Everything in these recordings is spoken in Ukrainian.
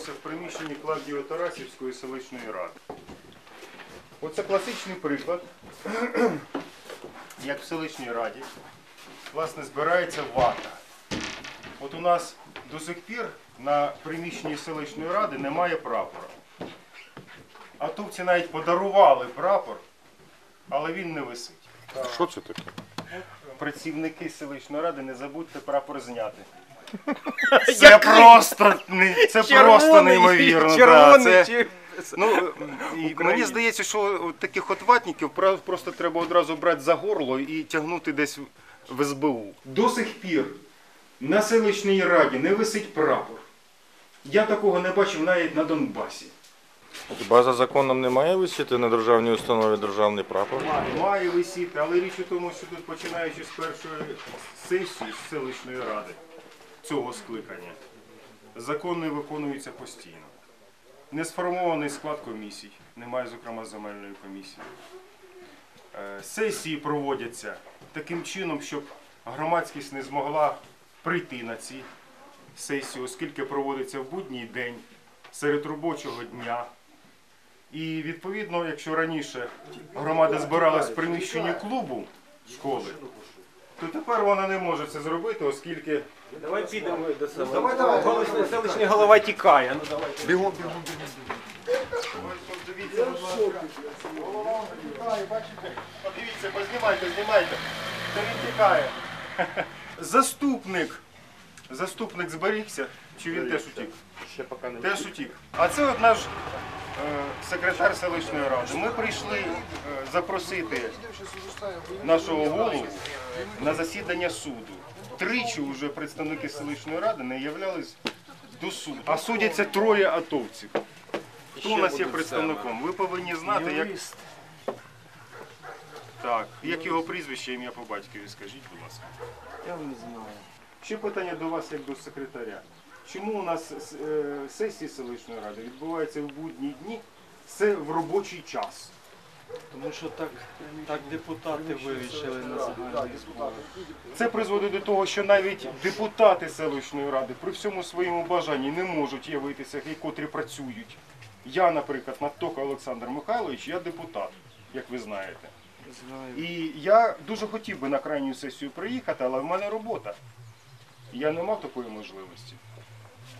знаходимося в приміщенні Клавдіо-Тарасівської селищної ради. Оце класичний приклад, як в селищній раді, власне, збирається вата. От у нас до сих пір на приміщенні селищної ради немає прапора. Атовці навіть подарували прапор, але він не висить. Що це таке? Працівники селищної ради, не забудьте прапор зняти. Це просто, не- це просто неймовірно. да, це- Ну, і мені здається, що от таких от ватників пра- просто треба одразу брати за горло і тягнути десь в- в СБУ. До сих пір на селищній раді не висить прапор. Я такого не бачив навіть на Донбасі. Хіба за законом не має висіти на державній установі державний прапор? Має висіти, але річ у тому, що тут починаючи з першої сесії з селищної ради цього скликання, закон не виконується постійно. Не сформований склад комісій, немає, зокрема, земельної комісії. Е, Сесії проводяться таким чином, щоб громадськість не змогла прийти на ці сесії, оскільки проводиться в будній день, серед робочого дня. І відповідно, якщо раніше громада збиралась в приміщенні клубу школи, то тепер вона не може це зробити, оскільки Давай підемо до себе. Давай, давай. Селищний, селищний голова тікає. Ну давай. Бігом, бігом, Подивіться, будь ласка. Голова тікає, бачите? Подивіться, познімайте, знімайте. Це він тікає. Заступник. Заступник зберігся, чи він теж утік? Ще поки не Теж утік. А це от наш е, секретар селищної ради. Ми прийшли е, запросити нашого голову на засідання суду. Тричі вже представники селищної ради не являлись до суду. А судяться троє атовців. Хто у нас є представником? Ви повинні знати, як. Так, як його прізвище, ім'я по батькові, скажіть, будь ласка. Я не знаю. Ще питання до вас як до секретаря. Чому у нас е, сесії селищної ради відбуваються в будні дні? Це в робочий час. Тому що так, так депутати вирішили на загальній зборі. Це призводить до того, що навіть депутати селищної ради при всьому своєму бажанні не можуть явитися, і котрі працюють. Я, наприклад, Натока Олександр Михайлович, я депутат, як ви знаєте. І я дуже хотів би на крайню сесію приїхати, але в мене робота. Я не мав такої можливості.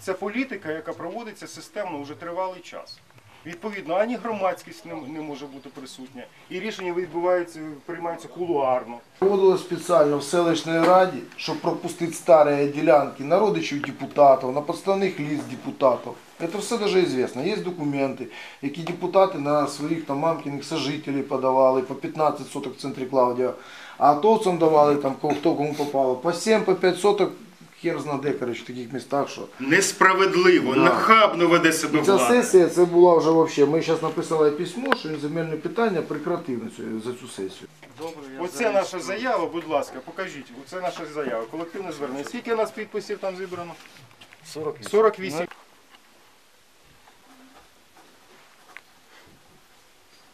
Це політика, яка проводиться системно вже тривалий час. Відповідно, ані громадськість не, не може бути присутня, і рішення відбуваються, приймаються кулуарно. Проводилось спеціально в селищній раді, щоб пропустити старі ділянки на родичів депутатів, на підставних ліст депутатів. Це все дуже відомо. Є документи, які депутати на своїх там мамкиних сожителів подавали по 15 соток в центрі Клаудія, а атовцям давали там хто кому попало, по 7, по 5 соток, хер зна де, коротше, в таких містах, що. Несправедливо, Да. нахабно веде себе Ця влада. сесія це була вже взагалі. Ми зараз написали письмо, що він земельне питання прекратив на цю, за цю сесію. Добре, я Оце наша заява, будь ласка, покажіть. Оце наша заява, колективне звернення. Скільки у нас підписів там зібрано? 48. 48.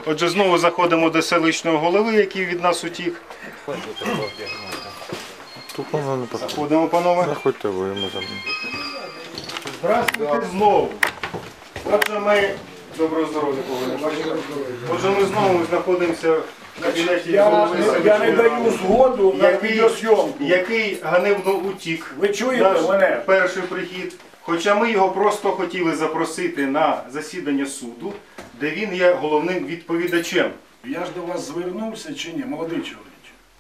Отже, знову заходимо до селищного голови, який від нас утік. Воно не. Заходимо, панове. Заходьте ви, ми там. Здравствуйте знову. Отже, ми доброго здоров'я не. Отже, ми знову знаходимося в кабінеті Я, голови я не селищної даю ради, згоду на який, відеозйомку. який ганебно утік. Ви чуєте Наш мене? перший прихід. Хоча ми його просто хотіли запросити на засідання суду, де він є головним відповідачем. Я ж до вас звернувся чи ні, молодий чоловік.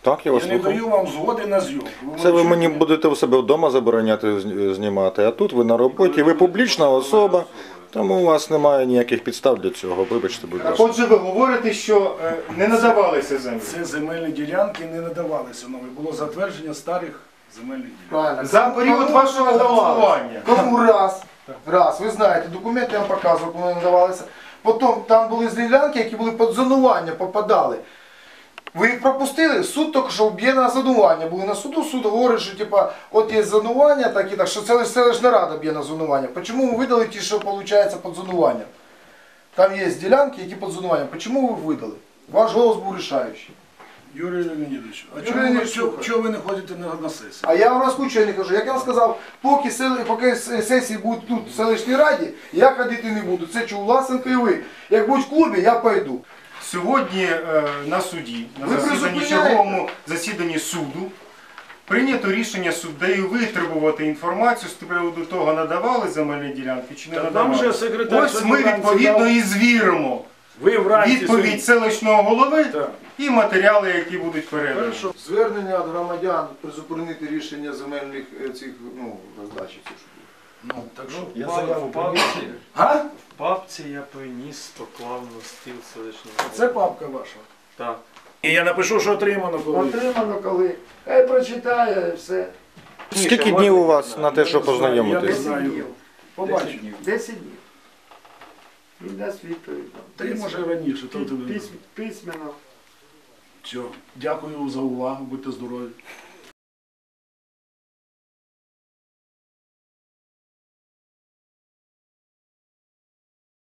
Так, я вас Я не слухаю. даю вам згоди на зйомку. Це ви мені чуєте? будете у себе вдома забороняти зні- знімати, а тут ви на роботі, ви публічна особа, тому у вас немає ніяких підстав для цього. Вибачте, будь ласка. Отже, ви говорите, що е, не надавалися землі. Це земельні ділянки не надавалися нові. Було затвердження старих земельних ділянок. Правильно. За період вашого голосування. Кому раз, раз, ви знаєте, документи я вам показував, коли вони надавалися. Потім там були ділянки, які були під зонування, попадали. Ви їх пропустили, суд тільки що вб'є на зонування. Були на суду, суд говорить, що типа, от є зонування, так і так, що це лише селищна рада б'є на зонування. Чому ви видали ті, що виходить під зонуванням? Там є ділянки, які під зонуванням. Чому ви видали? Ваш голос був рішаючий. Юрій Леонідович, а Юрій чому, Леонідович, чого, слухаю. чого ви не ходите на, на сесію? А я вам розкучу не кажу. Як я вам сказав, поки, сели, поки сесії будуть тут в селищній раді, я ходити не буду. Це чув Власенко і ви. Як будуть в клубі, я пойду. Сьогодні е, на суді, на Ви засіданні призупиняєте? черговому засіданні суду, прийнято рішення суддею витребувати інформацію з приводу того, надавали земельні ділянки чи не Та надавали. же секретар Ось ми нам відповідно і звіримо Ви вранці відповідь селищного голови Так. і матеріали, які будуть передані. Хорошо. Звернення від громадян призупинити рішення земельних е, цих ну, роздачі. Це що. Ну, так що? Я заяву в папці, А? в папці я приніс, поклав на стіл селищного. Це папка ваша. Так. І я напишу, що отримано коли. Отримано коли. Хай прочитає все. Скільки днів у вас на те, щоб Я не познайомитись? знаю. Побачимо. 10 днів. Він дасть відповідь. Та й може раніше. То, Пис- тебе- пис- Письменно. Все. Дякую за увагу, будьте здорові.